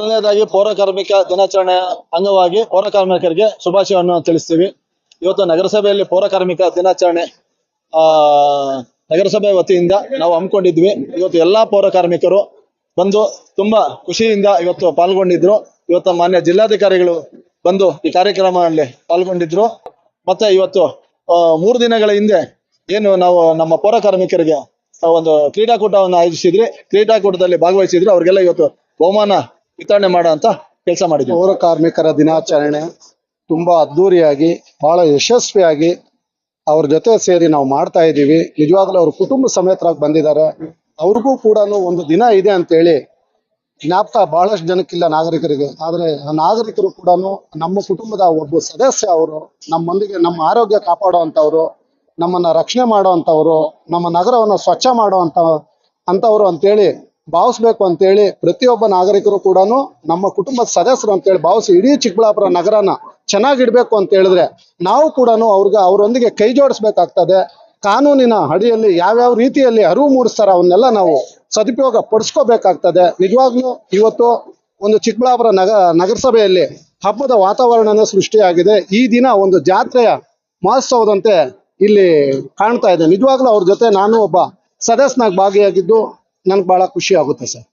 ಮೊದಲನೇದಾಗಿ ಪೌರ ಕಾರ್ಮಿಕ ದಿನಾಚರಣೆ ಅಂಗವಾಗಿ ಪೌರ ಕಾರ್ಮಿಕರಿಗೆ ಶುಭಾಶಯವನ್ನು ತಿಳಿಸ್ತೀವಿ. ಇವತ್ತು ನಗರಸಭೆಯಲ್ಲಿ ಪೌರ ಕಾರ್ಮಿಕ ದಿನಾಚರಣೆ, ಆ, ನಗರಸಭೆ ವತಿಯಿಂದ ನಾವು ಹಮ್ಮಿಕೊಂಡಿದ್ವಿ. ಇವತ್ತು ಎಲ್ಲಾ ಪೌರ ಕಾರ್ಮಿಕರು ಬಂದು ತುಂಬಾ ಖುಷಿಯಿಂದ ಇವತ್ತು ಪಾಲ್ಗೊಂಡಿದ್ರು. ಇವತ್ತು ಮಾನ್ಯ ಜಿಲ್ಲಾಧಿಕಾರಿಗಳು ಬಂದು ಈ ಕಾರ್ಯಕ್ರಮದಲ್ಲಿ ಪಾಲ್ಗೊಂಡಿದ್ರು. ಮತ್ತೆ ಇವತ್ತು ಮೂರು ದಿನಗಳ ಹಿಂದೆ ಏನು ನಾವು ನಮ್ಮ ಪೌರ ಕಾರ್ಮಿಕರಿಗೆ ಒಂದು ಕ್ರೀಡಾಕೂಟವನ್ನು ಆಯೋಜಿಸಿದ್ರಿ ಕ್ರೀಡಾಕೂಟದಲ್ಲಿ ಭಾಗವಹಿಸಿದ್ರು. ಅವ್ರಿಗೆಲ್ಲ ಇವತ್ತು ಬಹುಮಾನ ವಿತರಣೆ ಮಾಡೋ ಅಂತ ಕೆಲಸ ಮಾಡಿದ್ವಿ. ಪೌರ ಕಾರ್ಮಿಕರ ದಿನಾಚರಣೆ ತುಂಬಾ ಅದ್ದೂರಿಯಾಗಿ ಬಹಳ ಯಶಸ್ವಿಯಾಗಿ ಅವ್ರ ಜೊತೆ ಸೇರಿ ನಾವು ಮಾಡ್ತಾ ಇದ್ದೀವಿ. ನಿಜವಾಗ್ಲೂ ಅವ್ರ ಕುಟುಂಬ ಸಮೇತರಾಗಿ ಬಂದಿದ್ದಾರೆ. ಅವ್ರಿಗೂ ಕೂಡ ಒಂದು ದಿನ ಇದೆ ಅಂತೇಳಿ ಜ್ಞಾಪಕ ಬಹಳಷ್ಟು ಜನಕ್ಕಿಲ್ಲ ನಾಗರಿಕರಿಗೆ. ಆದ್ರೆ ನಾಗರಿಕರು ಕೂಡ ನಮ್ಮ ಕುಟುಂಬದ ಒಬ್ಬ ಸದಸ್ಯ ಅವರು, ನಮ್ಮೊಂದಿಗೆ ನಮ್ಮ ಆರೋಗ್ಯ ಕಾಪಾಡುವಂತವ್ರು ನಮ್ಮನ್ನ ರಕ್ಷಣೆ ಮಾಡುವಂತವ್ರು ನಮ್ಮ ನಗರವನ್ನು ಸ್ವಚ್ಛ ಮಾಡುವಂತ ಅಂತವ್ರು ಅಂತೇಳಿ ಭಾವಿಸ್ಬೇಕು ಅಂತೇಳಿ ಪ್ರತಿಯೊಬ್ಬ ನಾಗರಿಕರು ಕೂಡ ನಮ್ಮ ಕುಟುಂಬದ ಸದಸ್ಯರು ಅಂತೇಳಿ ಭಾವಿಸಿ ಇಡೀ ಚಿಕ್ಕಬಳ್ಳಾಪುರ ನಗರನ ಚೆನ್ನಾಗಿಡ್ಬೇಕು ಅಂತ ಹೇಳಿದ್ರೆ ನಾವು ಕೂಡ ಅವ್ರಿಗೆ ಅವರೊಂದಿಗೆ ಕೈ ಜೋಡಿಸ್ಬೇಕಾಗ್ತದೆ. ಕಾನೂನಿನ ಅಡಿಯಲ್ಲಿ ಯಾವ್ಯಾವ ರೀತಿಯಲ್ಲಿ ಅರಿವು ಮೂಡಿಸ್ತಾರ ಅವನ್ನೆಲ್ಲ ನಾವು ಸದುಪಯೋಗ ಪಡಿಸ್ಕೋಬೇಕಾಗ್ತದೆ. ನಿಜವಾಗ್ಲೂ ಇವತ್ತು ಒಂದು ಚಿಕ್ಕಬಳ್ಳಾಪುರ ನಗ, ನಗರಸಭೆಯಲ್ಲಿ ಹಬ್ಬದ ವಾತಾವರಣನ ಸೃಷ್ಟಿಯಾಗಿದೆ. ಈ ದಿನ ಒಂದು ಜಾತ್ರೆಯ ಮಹೋತ್ಸವದಂತೆ ಇಲ್ಲಿ ಕಾಣ್ತಾ ಇದೆ. ನಿಜವಾಗ್ಲೂ ಅವ್ರ ಜೊತೆ ನಾನು ಒಬ್ಬ ಸದಸ್ಯನಾಗಿ ಭಾಗಿಯಾಗಿದ್ದು ನನ್ಗೆ ಬಹಳ ಖುಷಿ ಆಗುತ್ತೆ ಸರ್.